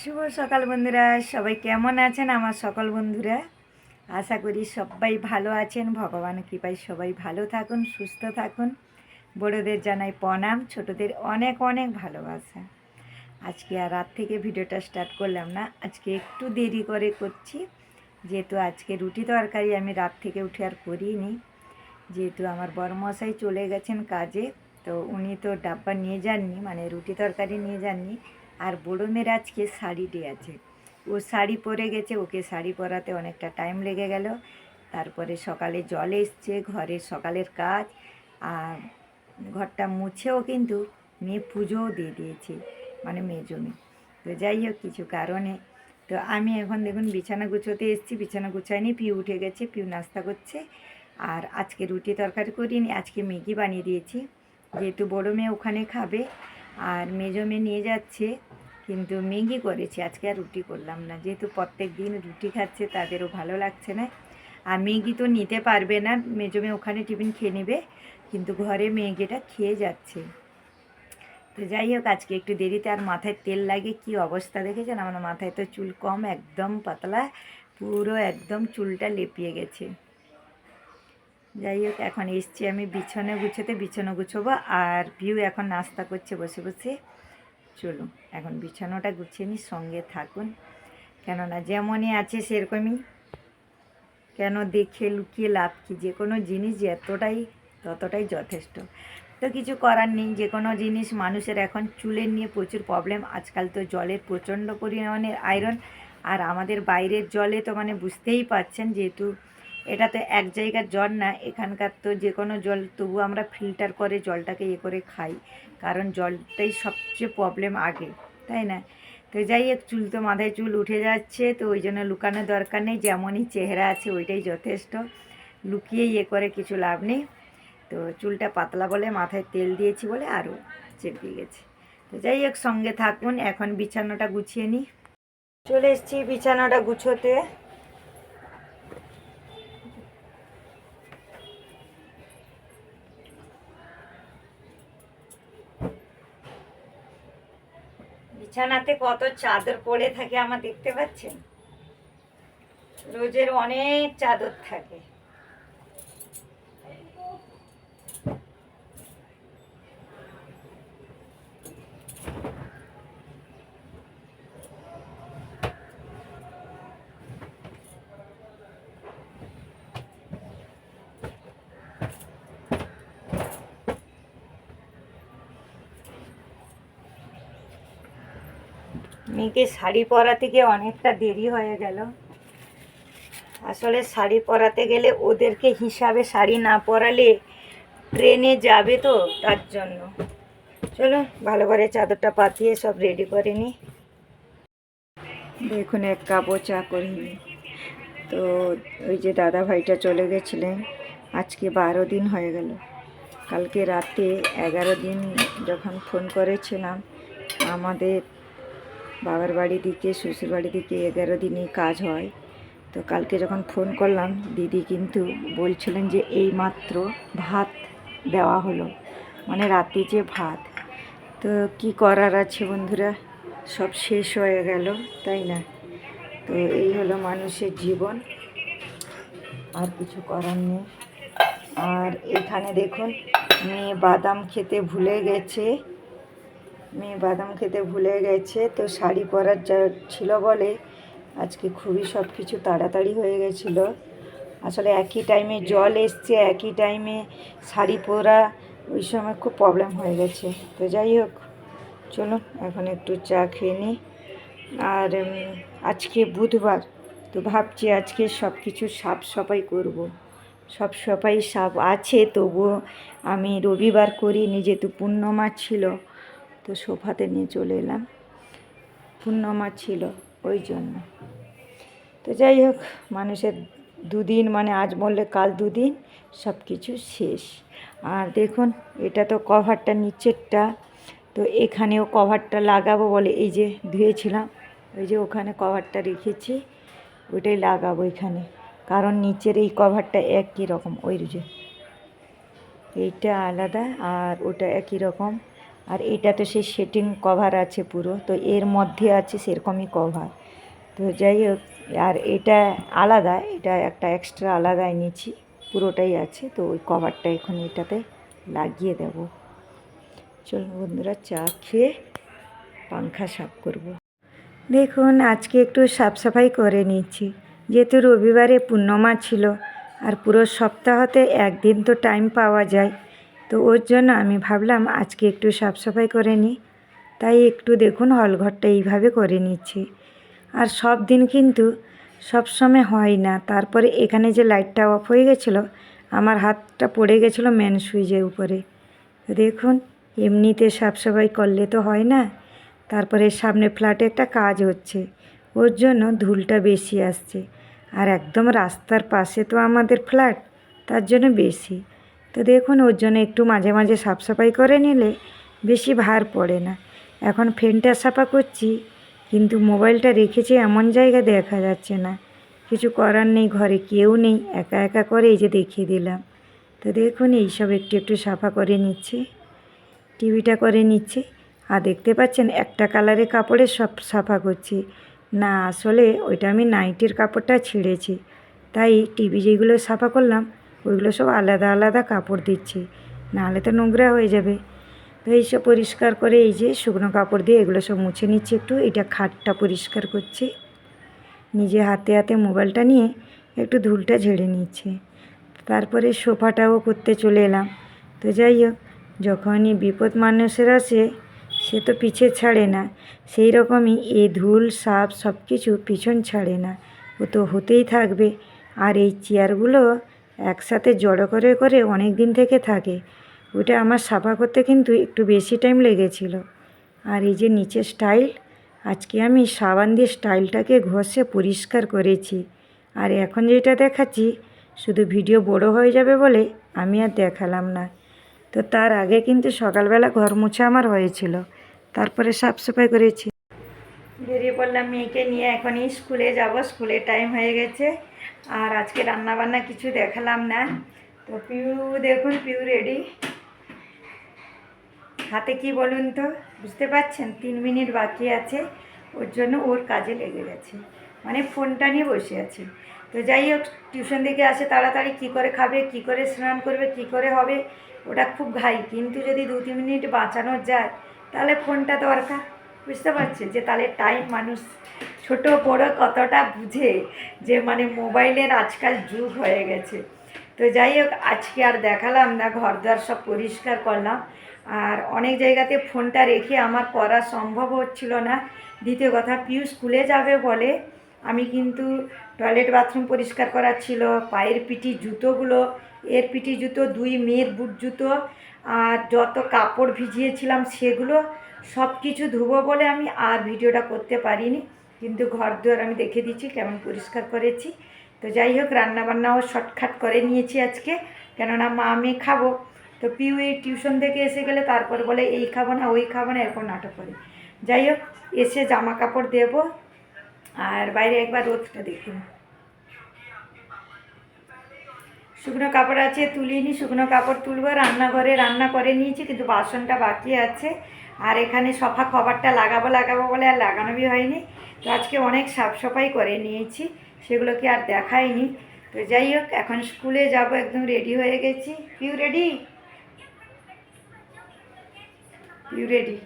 শুভ সকাল বন্ধুরা, সবাই কেমন আছেন আমার সকল বন্ধুরা? আশা করি সবাই ভালো আছেন, ভগবান কৃপায় সবাই ভালো থাকুন, সুস্থ থাকুন। বড়োদের জানাই প্রণাম, ছোটদের অনেক অনেক ভালোবাসা। আজকে আর রাত থেকে ভিডিওটা স্টার্ট করলাম না, আজকে একটু দেরি করে করছি। যেহেতু আজকে রুটি তরকারি আমি রাত থেকে উঠে আর করিনি। যেহেতু আমার বড়মশাই চলে গেছেন কাজে, তো উনি তো ডাব্বা নিয়ে যাননি মানে রুটি তরকারি নিয়ে যাননি। আর বড়ো মেয়ের আজকে শাড়ি ডে আছে। ও শাড়ি পরে গেছে, ওকে শাড়ি পরাতে অনেকটা টাইম লেগে গেল। তারপরে সকালে জল এসছে ঘরের সকালের কাজ। আর ঘরটা মুছেও কিন্তু মেয়ে পুজোও দিয়ে দিয়েছে মানে মেয়ে জমি। তো যাই হোক, কিছু কারণে। তো আমি এখন দেখুন বিছানা গুছোতে এসেছি, বিছানা গুছাইনি পিউ উঠে গেছে, পিউ নাস্তা করছে। আর আজকে রুটি তরকারি করিনি, আজকে ম্যাগি বানিয়ে দিয়েছি। যেহেতু বড়ো মেয়ে ওখানে খাবে, আর মেজো মেয়ে নিয়ে যাচ্ছে কিন্তু ম্যাগি করেছি, আজকে আর রুটি করলাম না। যেহেতু প্রত্যেক দিন রুটি খাচ্ছে, তাদেরও ভালো লাগছে না। আর ম্যাগি তো নিতে পারবে না, মেজমে ওখানে টিফিন খেয়ে নেবে, কিন্তু ঘরে ম্যাগিটা খেয়ে যাচ্ছে। তো যাই হোক, আজকে একটু দেরিতে আর মাথায় তেল লাগে, কি অবস্থা দেখেছেন? আমার মাথায় তো চুল কম, একদম পাতলা, পুরো একদম চুলটা লেপিয়ে গেছে। যাই হোক, এখন এসছি আমি বিছানা গুছোতে, বিছানা গুছোবো, আর পিউ এখন নাস্তা করছে বসে বসে। চলুন, এখন বিছানাটা গুছিয়ে নিই, সঙ্গে থাকুন। কেননা যেমনই আছে সেরকমই। কেন দেখে লুকিয়ে লাভ কি? যে কোনো জিনিস যতটাই, ততটাই যথেষ্ট। তো কিছু করার নেই, যে কোনো জিনিস মানুষের এখন চুলের নিয়ে প্রচুর প্রবলেম আজকাল তো জলের প্রচণ্ড পরিমাণে আয়রন আর আমাদের বাইরের জলে তো মানে বুঝতেই পাচ্ছেন যেহেতু এটা তো এক জায়গার জল না, এখানকার তো যে কোনো জল, তবু আমরা ফিল্টার করে জলটাকে ইয়ে করে খাই। কারণ জলটাই সবচেয়ে প্রবলেম আগে, তাই না? তো যাই হোক, চুল তো মাথায় চুল উঠে যাচ্ছে, তো ওই জন্য লুকানোর দরকার নেই, যেমনই চেহারা আছে ওইটাই যথেষ্ট। লুকিয়ে ইয়ে করে কিছু লাভ নেই। তো চুলটা পাতলা বলে মাথায় তেল দিয়েছি বলে আরও চেপে গেছে। তো যাই হোক, সঙ্গে থাকুন, এখন বিছানাটা গুছিয়ে নিই। চলে এসেছি বিছানাটা গুছোতে। বিছানাতে কত চাদর পড়ে থাকে আমার দেখতে পাচ্ছেন? রোজের অনেক চাদর থাকে। মেয়েকে শাড়ি পরা থেকে অনেকটা দেরি হয়ে গেল। আসলে শাড়ি পরাতে গেলে ওদেরকে হিসাবে শাড়ি না পরালে ট্রেনে যাবে তো তার জন্য। চলো ভালো করে চাদরটা পাতিয়ে সব রেডি করে নিই। দেখুন, এক কাপড় চা করে নিই। তো ওই যে দাদা ভাইটা চলে গেছিলেন, আজকে বারো দিন হয়ে গেল। কালকে রাতে এগারো দিন যখন ফোন করেছিলাম, আমাদের বাবার বাড়ি দিকে, শ্বশুর বাড়ি দিকে এগারো দিনই কাজ হয়। তো কালকে যখন ফোন করলাম, দিদি কিন্তু বলছিলেন যে এই মাত্র ভাত দেওয়া হলো। মানে রাতে যে ভাত। তো কি করার আছে বন্ধুরা? সব শেষ হয়ে গেল, তাই না? তো এই হলো মানুষের জীবন। আর কিছু করার নেই। আর এখানে দেখুন, মেয়ে বাদাম খেতে ভুলে গেছে। মেয়ে বাদাম খেতে ভুলে গেছে, তো শাড়ি পরার যা ছিল বলে আজকে খুবই সব কিছু তাড়াতাড়ি হয়ে গেছিল। আসলে একই টাইমে জল এসছে, একই টাইমে শাড়ি পরা, ওই সময় খুব প্রবলেম হয়ে গেছে। তো যাই হোক, চলুন এখন একটু চা খেয়ে নিই আর আজকে বুধবার, তো ভাবছি আজকে সব কিছু সাফ সাফাই করব। সব সাফাই সাপ আছে, তবুও আমি রবিবার করিনি যেহেতু পূর্ণমা ছিল। তো সোফাতে নিয়ে চলে এলাম। পূর্ণমা ছিল ওই জন্য। তো যাই হোক, মানুষের দুদিন মানে আজ বললে কাল দুদিন সব কিছু শেষ। আর দেখুন, এটা তো কভারটা নিচেরটা, তো এখানেও কভারটা লাগাবো বলে এই যে ধুয়েছিলাম, ওই যে ওখানে কভারটা রেখেছি ওইটাই লাগাবো এখানে। কারণ নিচের এই কভারটা একই রকম, ওই যে। এইটা আলাদা আর ওটা একই রকম। আর এটা তো সেই সেটিং কভার আছে পুরো, তো এর মধ্যে আছে সেরকমই কভার তো যাই হোক, আর এটা আলাদা, এটা একটা এক্সট্রা আলাদাই নিয়েছি পুরোটাই আছে, তো ওই কভারটা এখন এটাতে লাগিয়ে দেব। চলুন বন্ধুরা, চা খেয়ে পাংখা সাফ করব। দেখুন, আজকে একটু সাফ সাফাই করে নিচ্ছি। যেহেতু রবিবারে পূর্ণমা ছিল, আর পুরো সপ্তাহতে একদিন তো টাইম পাওয়া যায় তো ওর জন্য আমি ভাবলাম আজকে একটু সাফ সাফাই করে নিই। তাই একটু দেখুন হলঘরটা এইভাবে করে নিচ্ছি। আর সব দিন কিন্তু সব সময় হয় না। তারপরে এখানে যে লাইটটা অফ হয়ে গেছিল, আমার হাতটা পড়ে গেছিল মেন সুইচের উপরে। দেখুন, এমনিতে সাফ সাফাই করলে তো হয় না। তারপরে সামনে ফ্ল্যাটে একটা কাজ হচ্ছে। ওর জন্য ধুলটা বেশি আসছে। আর একদম রাস্তার পাশে তো আমাদের ফ্ল্যাট তার জন্য বেশি। তো দেখুন, ওর জন্য একটু মাঝে মাঝে সাফ সাফাই করে নিলে বেশি ভার পড়ে না। এখন ফ্যানটা সাফা করছি, কিন্তু মোবাইলটা রেখেছি এমন জায়গা দেখা যাচ্ছে না। কিছু করার নেই, ঘরে কেউ নেই, একা একা করে এই যে দেখিয়ে দিলাম। তো দেখুন, এইসব একটু একটু সাফা করে নিচ্ছি, টিভিটা করে নিচ্ছি। আর দেখতে পাচ্ছেন, একটা কালারের কাপড়ে সব সাফা করছি। না, আসলে ওইটা আমি নাইটির কাপড়টা ছিঁড়েছি। তাই টিভি যেগুলো সাফা করলাম ওইগুলো সব আলাদা আলাদা কাপড় দিচ্ছি। নাহলে তো নোংরা হয়ে যাবে। তো এইসব পরিষ্কার করে এই যে শুকনো কাপড় দিয়ে এগুলো সব মুছে নিচ্ছি একটু। এটা খাটটা পরিষ্কার করছি। নিজে হাতে হাতে মোবাইলটা নিয়ে একটু ধুলটা ঝেড়ে নিচ্ছে। তারপরে সোফাটাও করতে চলে এলাম। তো যাই হোক, যখনই বিপদ মানুষের আসে, সে তো পিছে ছাড়ে না। সেই রকমই এই ধুল, সাপ সব কিছু পিছন ছাড়ে না। ও তো হতেই থাকবে। আর এই চেয়ারগুলো একসাথে জড়ো করে করে অনেক দিন থেকে থাকে। ওটা আমার সাফা করতে কিন্তু একটু বেশি টাইম লেগেছিল। আর এই যে নিচে স্টাইল আজকে আমি সাবান দিয়ে স্টাইলটাকে ঘষে পরিষ্কার করেছি। আর এখন যেটা দেখাচ্ছি, শুধু ভিডিও বড় হয়ে যাবে বলে আমি আর দেখালাম না। তো তার আগে কিন্তু সকালবেলা ঘর মুছা আমার হয়েছিল। তারপরে সাফ সাফাই করেছি। বেরিয়ে পড়লাম মেয়েকে নিয়ে। এখনই স্কুলে যাব স্কুলে টাইম হয়ে গেছে। আর আজকে রান্না বান্না কিছু দেখালাম না। তো পিউ, দেখুন, পিউ রেডি হাতে কি বলুন তো? বুঝতে পারছেন? তিন মিনিট বাকি আছে। ওর জন্য ওর কাজে লেগে গেছে। মানে ফোনটা নিয়ে বসে আছে। তো যাই হোক টিউশন থেকে আসে তাড়াতাড়ি কি করে খাবে, কি করে স্নান করবে, কি করে হবে, ওটা খুব ঘাই। কিন্তু যদি দু তিন মিনিট বাঁচানো যায়, তাহলে ফোনটা দরকার। বুঝতে পারছে যে তাহলে টাইম মানুষ ছোট, বড় কতটা বুঝে যে মানে মোবাইলের আজকাল যুগ হয়ে গেছে। তো যাই হোক, আজকে আর দেখালাম না ঘর দ্বার সব পরিষ্কার করলাম। আর অনেক জায়গাতে ফোনটা রেখে আমার করা সম্ভব হচ্ছিল না। দ্বিতীয় কথা, পিউ স্কুলে যাবে বলে আমি কিন্তু টয়লেট বাথরুম পরিষ্কার করার ছিল পায়ের পিটি জুতোগুলো, এর পিটি জুতো, দুই মেয়ের বুট জুতো আর যত কাপড় ভিজিয়েছিলাম সেগুলো সব কিছু ধুবো বলে আমি আর ভিডিওটা করতে পারিনি। কিন্তু ঘর দুয়ার আমি দেখে দিচ্ছি, কেমন পরিষ্কার করেছি। তো যাই হোক, রান্নাবান্নাও শর্টকাট করে নিয়েছি আজকে। কেননা মা, আমি খাব। তো পিউ এই টিউশন থেকে এসে গেলে তারপর বলে, এই খাব না, ওই খাব না, এরকম নাটক করে। যাই হোক, এসে জামা কাপড় দেবো। আর বাইরে একবার রোদটা দেখুন শুকনো কাপড় আছে তুলিনি শুকনো কাপড় তুলবো, রান্নাঘরে রান্না করে নিয়েছি, কিন্তু বাসনটা বাকি আছে। আর এখানে সফা খবরটা লাগাবো লাগাবো বলে আর লাগানোই হয়নি। তো আজকে অনেক সাফ সাফাই করে নিয়েছি, সেগুলোকে আর দেখাইনি। তো যাই হোক, এখন স্কুলে যাব, একদম রেডি হয়ে গেছি। ইউ রেডি ইউ রেডি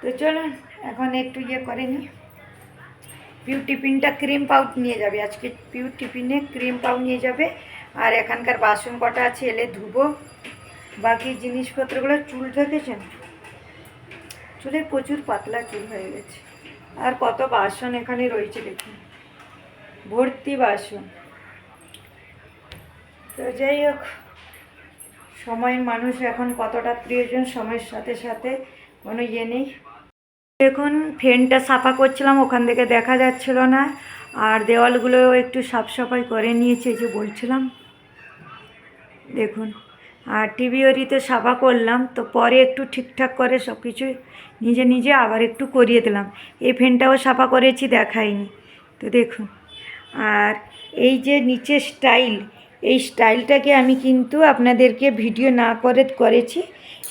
তো চলুন এখন একটু ইয়ে করে নিই পিউ টিফিনটা ক্রিম পাউট নিয়ে যাবে। আজকে পিউ টিফিনে ক্রিম পাউট নিয়ে যাবে। আর এখানকার বাসন কটা আছে, এলে ধুবো। বাকি জিনিসপত্রগুলো চুল দেখেছেন চুলে প্রচুর পাতলা চুল হয়ে গেছে। আর কত বাসন এখানে রয়েছে দেখুন। ভর্তি বাসন। তো যাই হোক, সময়ের মানুষ এখন কতটা প্রিয়জন সময়ের সাথে সাথে, কোনো ইয়ে নেই। দেখুন, ফ্যানটা সাফা করছিলাম, ওখান থেকে দেখা যাচ্ছিল না। আর দেওয়ালগুলো একটু সাফ সাফাই করে নিয়েছে যে বলছিলাম। দেখুন, আর টিভি ওরিতে সাফা করলাম, তো পরে একটু ঠিকঠাক করে সব কিছু নিজে নিজে আবার একটু করিয়ে দিলাম। এই ফ্যানটাও সাফা করেছি, দেখাইনি। তো দেখুন, আর এই যে নিচে স্টাইল এই স্টাইলটাকে আমি কিন্তু আপনাদেরকে ভিডিও না করে করেছি।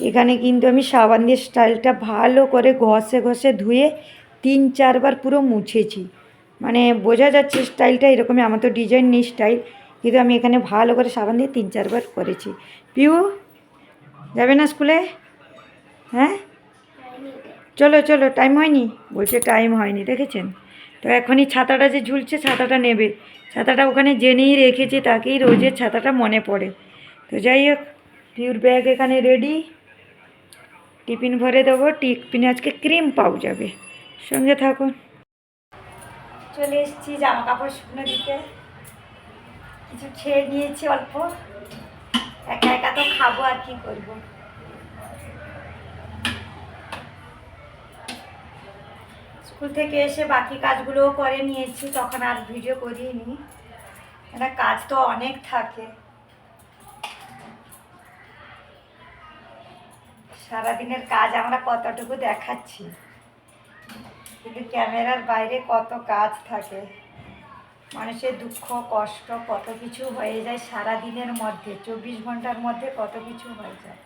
এখানে কিন্তু আমি সাবান দিয়ে স্টাইলটা ভালো করে ঘষে ঘষে ধুয়ে তিন চারবার পুরো মুছেছি। মানে বোঝা যাচ্ছে স্টাইলটা এরকমই, আমার তো ডিজাইন নেই স্টাইল কিন্তু আমি এখানে ভালো করে সাবান দিয়ে তিন চারবার করেছি। পিউ, যাবে না স্কুলে? হ্যাঁ? চলো চলো টাইম হয়নি। বলছে টাইম হয়নি, দেখেছেন? তো এখনই ছাতাটা যে ঝুলছে, ছাতাটা নেবে। ছাতাটা ওখানে জেনেই রেখেছে, তাকেই রোজের ছাতাটা মনে পড়ে। তো যাই হোক পিউর ব্যাগ এখানে রেডি টিফিন ভরে দেবো। টিফিনে আজকে ক্রিম পাও যাবে। সঙ্গে থাকুন। চলে এসেছি জামা কাপড় শুকনো দিতে। কিছু খেয়ে নিয়েছি অল্প। একা একা তো খাব আর কি করব। স্কুল থেকে এসে বাকি কাজগুলোও করে নিয়েছি, তখন আর ভিডিও করিনি। এটা কাজ তো অনেক থাকে। সারাদিনের কাজ আমরা কতটুকু দেখাচ্ছি? কিন্তু ক্যামেরার বাইরে কত কাজ থাকে। মানুষের দুঃখ, কষ্ট, কত কিছু হয়ে যায় সারা দিনের মধ্যে, চব্বিশ ঘণ্টার মধ্যে কত কিছু হয়ে যায়।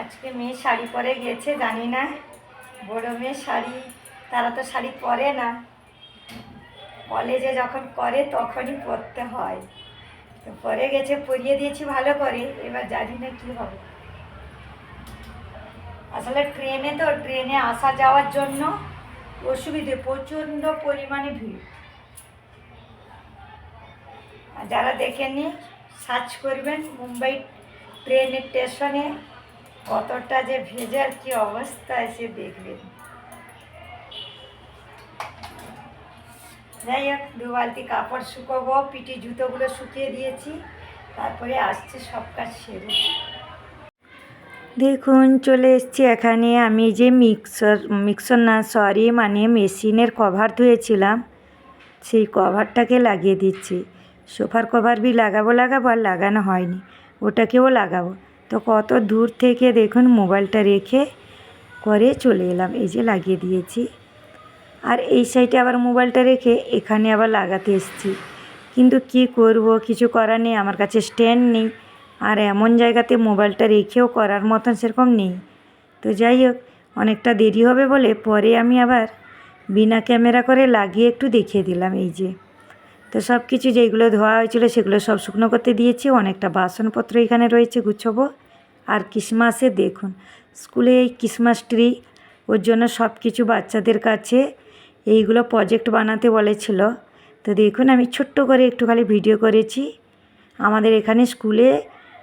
আজকে মেয়ে শাড়ি পরে গেছে, জানি না। বড় মেয়ে শাড়ি, তারা তো শাড়ি পরে না। কলেজে যখন করে তখনই পরতে হয়। তো পরে গেছে, পরিয়ে দিয়েছি ভালো করে, এবার জানি না কী হবে। আসলে ট্রেনে তো ট্রেনে আসা যাওয়ার জন্য অসুবিধে, প্রচণ্ড পরিমাণে ভিড়। যারা দেখেননি, সার্চ করবেন মুম্বাই ট্রেনের স্টেশনে, কতটা যে ভেজার কি অবস্থা সে দেখবেন। যাই হোক দু বালতি কাপড় শুকোবো পিটি জুতোগুলো শুকিয়ে দিয়েছি, তারপরে আসছে সব কাজ সেরে। দেখুন, চলে এসছি এখানে। আমি যে মিক্সার মিক্সার না সরি মানে মেশিনের কভার ধুয়েছিলাম। সেই কভারটাকে লাগিয়ে দিচ্ছি। সোফার কভার বি লাগাবো লাগাবো, আর লাগানো হয়নি। ওটাকেও লাগাবো। তো কত দূর থেকে দেখুন, মোবাইলটা রেখে করে চলে এলাম। এই যে লাগিয়ে দিয়েছি। আর এই সাইডে আবার মোবাইলটা রেখে এখানে আবার লাগাতে এসেছি। কিন্তু কি করব, কিছু করার নেই। আমার কাছে স্ট্যান্ড নেই। আর এমন জায়গাতে মোবাইলটা রেখেও করার মতন সেরকম নেই। তো যাই হোক অনেকটা দেরি হবে বলে পরে আমি আবার বিনা ক্যামেরা করে লাগিয়ে একটু দেখিয়ে দিলাম এই যে। তো সব কিছু যেগুলো ধোয়া হয়েছিল সেগুলো সব শুকনো করতে দিয়েছি, অনেকটা বাসনপত্র এখানে রয়েছে গুছবো। আর ক্রিসমাসে দেখুন, স্কুলে এই ক্রিসমাস ট্রি, ওর জন্য সব কিছু বাচ্চাদের কাছে এইগুলো প্রজেক্ট বানাতে বলেছিল। তো দেখুন, আমি ছোট্ট করে একটু খালি ভিডিও করেছি। আমাদের এখানে স্কুলে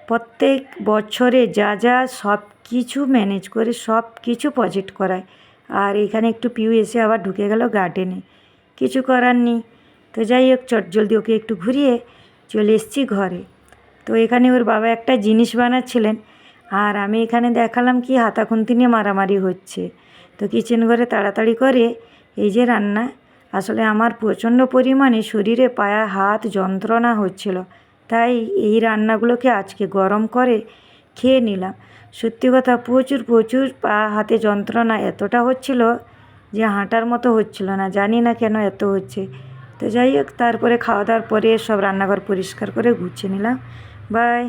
প্রত্যেক বছরে যা যা সব কিছু ম্যানেজ করে সব কিছু প্রজেক্ট করায়। আর এখানে একটু পিউ এসে আবার ঢুকে গেল গার্ডেনে কিছু করার নেই। তো যাই হোক, চট জলদি ওকে একটু ঘুরিয়ে চলে এসেছি ঘরে। তো এখানে ওর বাবা একটা জিনিস বানাচ্ছিলেন। আর আমি এখানে দেখালাম কি হাতাখুন্তি নিয়ে মারামারি হচ্ছে। তো কিচেন ঘরে তাড়াতাড়ি করে এই যে রান্না। আসলে আমার প্রচণ্ড পরিমাণে শরীরে পায়া হাত যন্ত্রণা হচ্ছিল। তাই এই রান্নাগুলোকে আজকে গরম করে খেয়ে নিলাম। সত্যি কথা, প্রচুর প্রচুর পা হাতে যন্ত্রণা এতটা হচ্ছিল যে হাঁটার মতো হচ্ছিল না, জানি না কেন এত হচ্ছে। তো যাই হোক, তারপরে খাওয়া দাওয়ার পরে সব রান্নাঘর পরিষ্কার করে গুছিয়ে নিলাম। বাই।